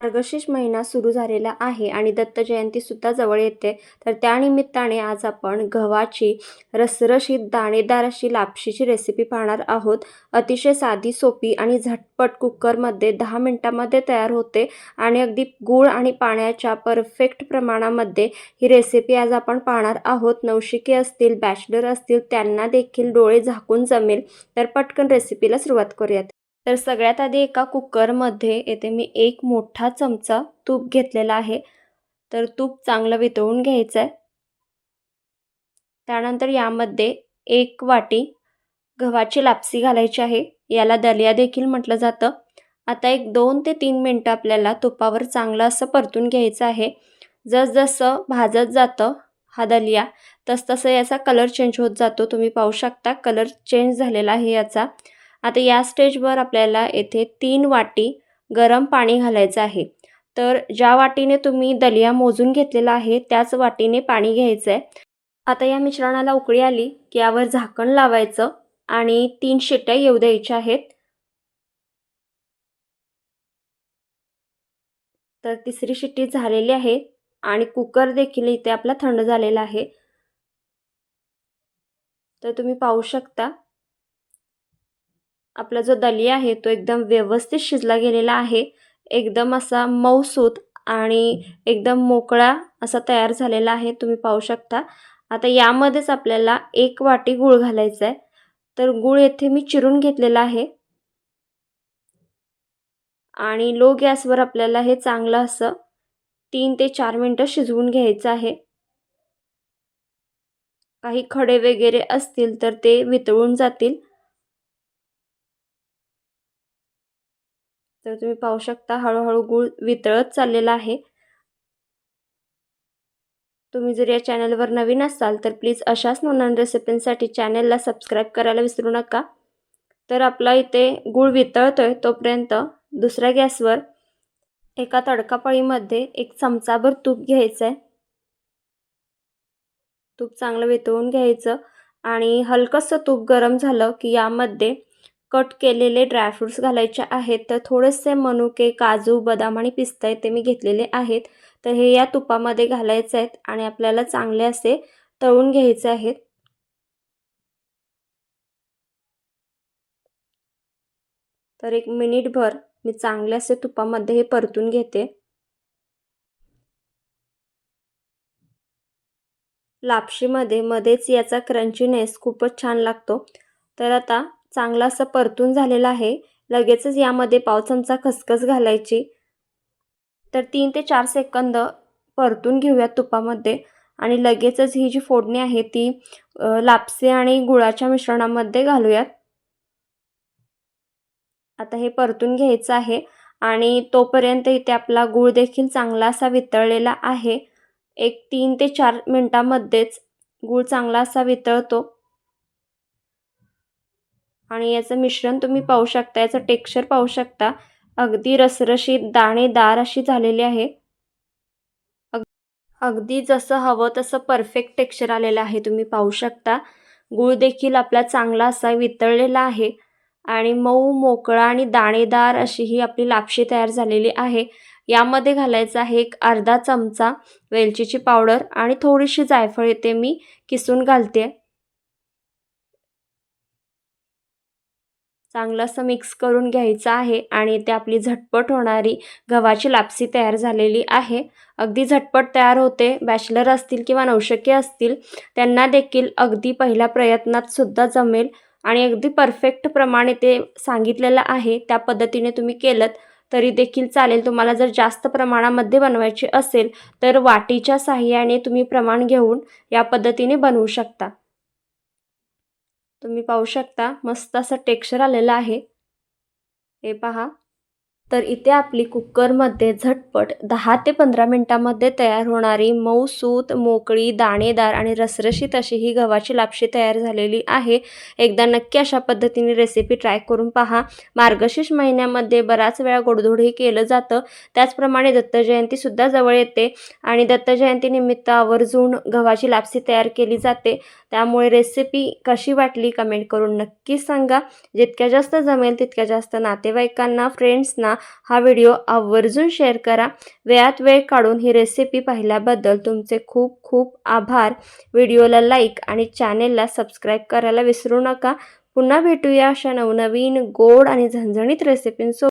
मार्गशीर्ष महिना सुरू झालेला आहे आणि दत्त जयंतीसुद्धा जवळ येते. तर त्यानिमित्ताने आज आपण गव्हाची रसरशीत दाणेदार अशी लापशीची रेसिपी पाहणार आहोत. अतिशय साधी सोपी आणि झटपट कुकरमध्ये दहा मिनटामध्ये तयार होते आणि अगदी गूळ आणि पाण्याच्या परफेक्ट प्रमाणामध्ये ही रेसिपी आज आपण पाहणार आहोत. नवशिके असतील बॅचलर असतील त्यांना देखील डोळे झाकून जमेल. तर पटकन रेसिपीला सुरुवात करूयात. तर सगळ्यात आधी एका कुकरमध्ये येथे मी एक मोठा चमचा तूप घेतलेला आहे. तर तूप चांगलं वितळून घ्यायचं आहे त्यानंतर यामध्ये एक वाटी गव्हाची लापसी घालायची आहे. याला दलिया देखील म्हटलं जातं. आता एक दोन ते तीन मिनटं आपल्याला तुपावर चांगलं असं परतून घ्यायचं आहे. जसजसं भाजत जातं हा दलिया तसतसं याचा कलर चेंज होत जातो. तुम्ही पाहू शकता कलर चेंज झालेला आहे याचा. आता या स्टेजवर आपल्याला येथे तीन वाटी गरम पाणी घालायचं आहे. तर ज्या वाटीने तुम्ही दलिया मोजून घेतलेला आहे त्याच वाटीने पाणी घ्यायचं आहे आता या मिश्रणाला उकळी आली की यावर झाकण लावायचं आणि तीन शिट्ट्या येऊ द्यायच्या आहेत. तर तिसरी शिट्टी झालेली आहे आणि कुकर देखील इथे आपला थंड झालेला आहे. तर तुम्ही पाहू शकता आपला जो दलिया आहे तो एकदम व्यवस्थित शिजला गेलेला आहे. एकदम असा मऊसूत आणि एकदम मोकळा असा तयार झालेला आहे. तुम्ही पाहू शकता. आता यामध्येच आपल्याला एक वाटी गूळ घालायचा आहे तर गूळ येथे मी चिरून घेतलेला आहे. आणि लो गॅसवर आपल्याला हे चांगलं असं तीन ते चार मिनटं शिजवून घ्यायचं आहे. काही खडे वगैरे असतील तर ते वितळून जातील. तर तुम्ही पाहू शकता हळूहळू गूळ वितळत चाललेला आहे. तुम्ही जर या चॅनलवर नवीन असाल तर प्लीज अशाच नवनवीन रेसिपींसाठी चॅनलला सबस्क्राईब करायला विसरू नका. तर आपला इथे गूळ वितळतो आहे तोपर्यंत दुसऱ्या गॅसवर एका तडकापळीमध्ये एक चमचाभर तूप घ्यायचं आहे तूप चांगलं वितळून घ्यायचं आणि हलकंसं तूप गरम झालं की यामध्ये कट केलेले ड्रायफ्रूट्स घालायचे आहेत. तर थोडेसे मनुके काजू बदाम आणि पिस्ता ते मी घेतलेले आहेत. तर हे या तुपामध्ये घालायचे आहेत आणि आपल्याला चांगले असे तळून घ्यायचे आहेत. तर एक मिनिटभर मी चांगले असे तुपामध्ये हे परतून घेते. लापशीमध्ये मध्येच याचा क्रंचीनेस खूपच छान लागतो. तर आता चांगला असं परतून झालेला आहे. लगेचच यामध्ये पाव चमचा खसखस घालायची. तर तीन ते चार सेकंद परतून घेऊयात तुपामध्ये. आणि लगेचच ही जी फोडणी आहे ती लापसे आणि गुळाच्या मिश्रणामध्ये घालूयात. आता हे परतून घ्यायचं आहे. आणि तोपर्यंत इथे आपला गूळ देखील चांगला असा वितळलेला आहे. एक तीन ते चार मिनटामध्येच गूळ चांगला असा वितळतो. आणि याचं मिश्रण तुम्ही पाहू शकता याचं टेक्स्चर पाहू शकता. अगदी रसरशीत दाणेदार अशी झालेली आहे. अग अगदी जसं हवं तसं परफेक्ट टेक्स्चर आलेलं आहे तुम्ही पाहू शकता. गूळ देखील आपला चांगला असा वितळलेला आहे. आणि मऊ मोकळा आणि दाणेदार अशी ही आपली लापशी तयार झालेली आहे. यामध्ये घालायचं आहे एक अर्धा चमचा वेलचीची पावडर आणि थोडीशी जायफळ येते मी किसून घालते. चांगलं असं मिक्स करून घ्यायचं आहे आणि ते आपली झटपट होणारी गव्हाची लापसी तयार झालेली आहे. अगदी झटपट तयार होते बॅचलर असतील किंवा नवशके असतील त्यांना देखील अगदी पहिल्या प्रयत्नात सुद्धा जमेल. आणि अगदी परफेक्ट प्रमाणे ते सांगितलेलं आहे त्या पद्धतीने तुम्ही केलं तरी देखील चालेल. तुम्हाला जर जास्त प्रमाणामध्ये बनवायची असेल तर वाटीच्या साह्याने तुम्ही प्रमाण घेऊन या पद्धतीने बनवू शकता. तुम्ही पाहू शकता. मस्त असं टेक्स्चर आलेलं आहे. हे पहा. तर इथे आपली कुकरमध्ये झटपट दहा ते पंधरा मिनटामध्ये तयार होणारी मऊसूत मोकळी दाणेदार आणि रसरशीत अशी ही गव्हाची लापशी तयार झालेली आहे. एकदा नक्की अशा पद्धतीने रेसिपी ट्राय करून पहा. मार्गशीर्ष महिन्यामध्ये बराच वेळा गोडधोडही केलं जातं. त्याचप्रमाणे दत्तजयंतीसुद्धा जवळ येते आणि दत्तजयंतीनिमित्त आवर्जून गव्हाची लापसी तयार केली जाते. त्यामुळे रेसिपी कशी वाटली कमेंट करून नक्की सांगा. जितक्या जास्त जमेल तितक्या जास्त नातेवाईकांना फ्रेंड्सना हा व्हिडिओ आवर्जून शेअर करा. वेळात वेळ काढून ही रेसिपी पाहिल्याबद्दल तुमचे खूप खूप आभार. व्हिडिओला लाईक आणि चॅनेलला सबस्क्राईब करायला विसरू नका. पुन्हा भेटूया अशा नवनवीन गोड आणि झणझणीत रेसिपींसोबत